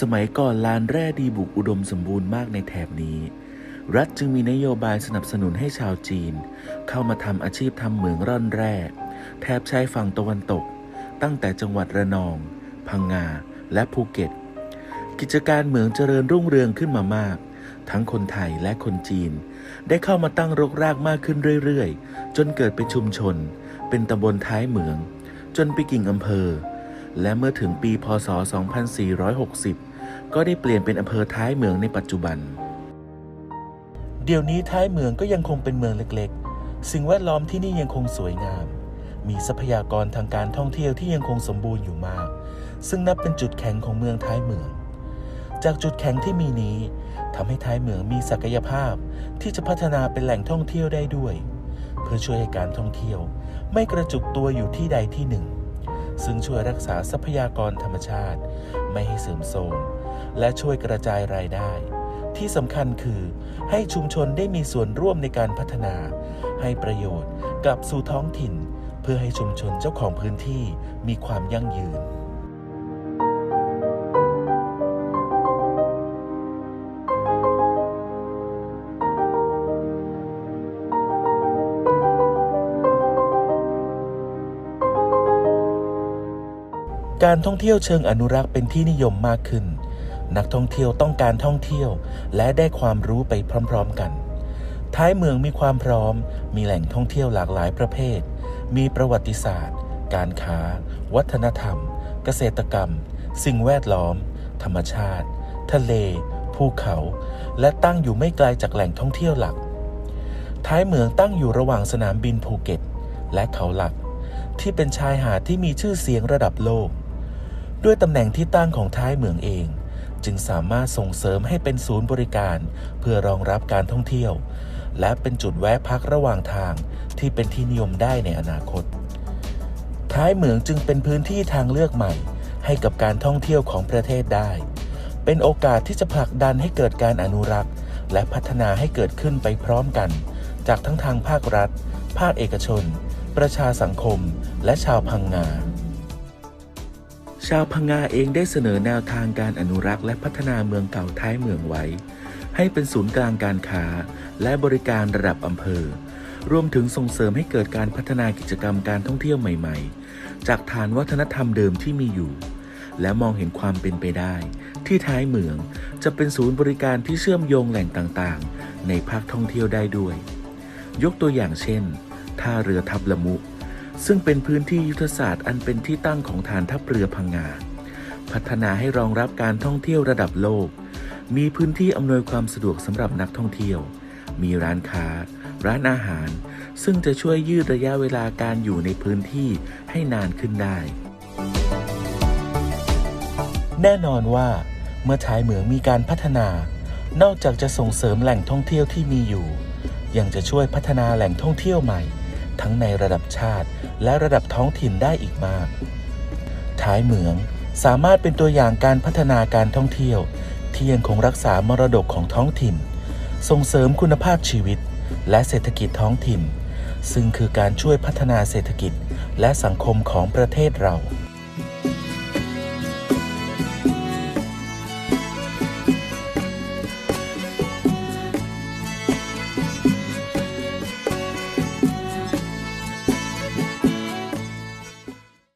สมัยก่อนลานแร่ดีบุกอุดมสมบูรณ์มากในแถบนี้ รัฐจึงมีนโยบายสนับสนุนให้ชาวจีน เข้ามาทำอาชีพทำเหมืองร่อนแร่แถบชายฝั่งตะวันตก ตั้งแต่จังหวัดระนอง พังงา และภูเก็ต กิจการเหมืองเจริญรุ่งเรืองขึ้นมามาก ทั้งคนไทยและคนจีน ได้เข้ามาตั้งรกรากมากขึ้นเรื่อยๆ จนเกิดเป็นชุมชน เป็นตำบลท้ายเหมือง จนไปกิ่งอำเภอ และเมื่อถึงปีพศ 2460 ก็ได้เปลี่ยนเป็นอำเภอท้ายเมืองในปัจจุบัน เดี๋ยวนี้ท้ายเมืองก็ยังคงเป็นเมืองเล็กๆ สิ่งแวดล้อมที่นี่ยังคงสวยงาม มีทรัพยากรทางการท่องเที่ยวที่ยังคงสมบูรณ์อยู่มาก ซึ่งนับเป็นจุดแข็งของเมืองท้ายเมือง จากจุดแข็งที่มีนี้ทำให้ท้ายเมืองมีศักยภาพที่จะพัฒนาเป็นแหล่งท่องเที่ยวได้ด้วย เพื่อช่วยให้การท่องเที่ยว ไม่กระจุกตัวอยู่ที่ใดที่หนึ่ง ซึ่งช่วยรักษาทรัพยากรธรรมชาติ ไม่ให้เสื่อมโทรมและช่วยกระจายรายได้ ที่สำคัญคือ ให้ชุมชนได้มีส่วนร่วมในการพัฒนา ให้ประโยชน์กลับสู่ท้องถิ่น เพื่อให้ชุมชนเจ้าของพื้นที่มีความยั่งยืน การท่องเที่ยวเชิงอนุรักษ์เป็นที่นิยมมากขึ้น นักท่องเที่ยวต้องการท่องเที่ยว และได้ความรู้ไปพร้อมๆกัน ท้ายเมืองมีความพร้อม มีแหล่งท่องเที่ยวหลากหลายประเภท มีประวัติศาสตร์ การค้า วัฒนธรรม เกษตรกรรม สิ่งแวดล้อม ธรรมชาติ ทะเล ภูเขา และตั้งอยู่ไม่ไกลจากแหล่งท่องเที่ยวหลัก ท้ายเมืองตั้งอยู่ระหว่างสนามบินภูเก็ต และเขาหลักที่เป็นชายหาดที่มีชื่อเสียงระดับโลก ด้วยตำแหน่งที่ตั้งของท้ายเหมืองเอง จึงสามารถส่งเสริมให้เป็นศูนย์บริการ เพื่อรองรับการท่องเที่ยว และเป็นจุดแวะพักระหว่างทางที่เป็นที่นิยมได้ในอนาคต ท้ายเหมืองจึงเป็นพื้นที่ทางเลือกใหม่ ให้กับการท่องเที่ยวของประเทศได้ เป็นโอกาสที่จะผลักดันให้เกิดการอนุรักษ์ และพัฒนาให้เกิดขึ้นไปพร้อมกัน จากทั้งทางภาครัฐ ภาคเอกชน ประชาสังคม และชาวพังงา ชาวพังงาเองได้เสนอแนวทางการอนุรักษ์และพัฒนาเมืองเก่าท้ายเมืองไว้ ให้เป็นศูนย์กลางการค้า และบริการระดับอำเภอ รวมถึงส่งเสริมให้เกิดการพัฒนากิจกรรมการท่องเที่ยวใหม่ๆ จากฐานวัฒนธรรมเดิมที่มีอยู่ และมองเห็นความเป็นไปได้ ที่ท้ายเมืองจะเป็นศูนย์บริการที่เชื่อมโยงแหล่งต่างๆ ในภาคท่องเที่ยวได้ด้วย ยกตัวอย่างเช่น ท่าเรือทับละมุ ซึ่งเป็นพื้นที่ยุทธศาสตร์อันเป็นที่ตั้งของฐานทัพเรือพังงา พัฒนาให้รองรับการท่องเที่ยวระดับโลก มีพื้นที่อำนวยความสะดวกสำหรับนักท่องเที่ยว มีร้านค้า ร้านอาหาร ซึ่งจะช่วยยืดระยะเวลาการอยู่ในพื้นที่ให้นานขึ้นได้ แน่นอนว่า เมื่อท้ายเหมืองมีการพัฒนา นอกจากจะส่งเสริมแหล่งท่องเที่ยวที่มีอยู่ ยังจะช่วยพัฒนาแหล่งท่องเที่ยวใหม่ ทั้งในระดับชาติ และระดับท้องถิ่นได้อีกมาก ท้ายเหมืองสามารถเป็นตัวอย่างการพัฒนาการท่องเที่ยว ที่ยังคงรักษามรดกของท้องถิ่น ส่งเสริมคุณภาพชีวิต และเศรษฐกิจท้องถิ่น ซึ่งคือการช่วยพัฒนาเศรษฐกิจและสังคมของประเทศเรา